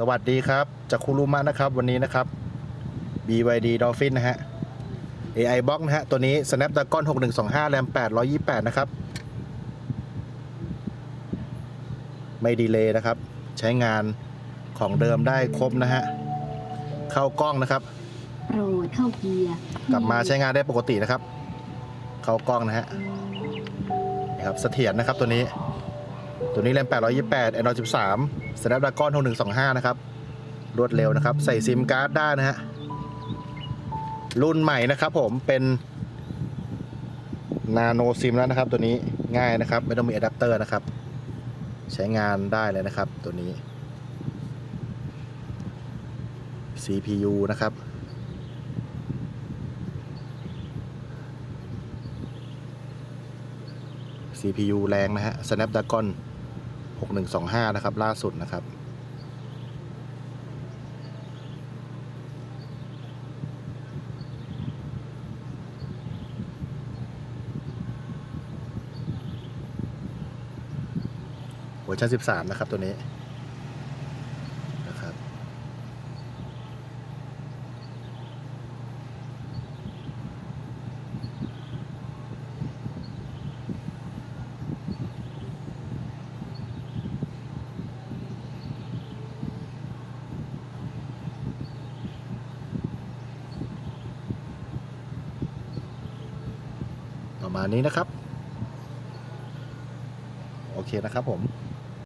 สวัสดีครับ จากคุรุมะนะครับวันนี้นะครับ BYD Dolphin นะฮะ AI Box นะฮะ ตัวนี้ Snapdragon 6125 RAM 828 นะครับ ไม่ดีเลยนะครับ ใช้งานของเดิมได้ครบนะฮะ เข้ากล้องนะครับ โปรดเข้าเกียร์กลับมาใช้งานได้ปกตินะครับ เข้ากล้องนะฮะนี่ครับเสถียรนะครับตัวนี้ ตัวนี้แรม828 Android 13 Snapdragon 6125 นะครับ รวดเร็วนะครับ ใส่ซิมการ์ดได้นะฮะ รุ่นใหม่นะครับผมเป็นนาโนซิมแล้วนะครับ ตัวนี้ง่ายนะครับ ไม่ต้องมีอะแดปเตอร์นะครับ ใช้งานได้เลยนะครับ ตัวนี้ CPU นะครับ CPU แรงนะฮะ Snapdragon 6125 นะครับ ล่าสุดนะครับ หัวอร์ชัน13 นะครับตัวนี้ ประมาณนี้นะครับ โอเคนะครับผม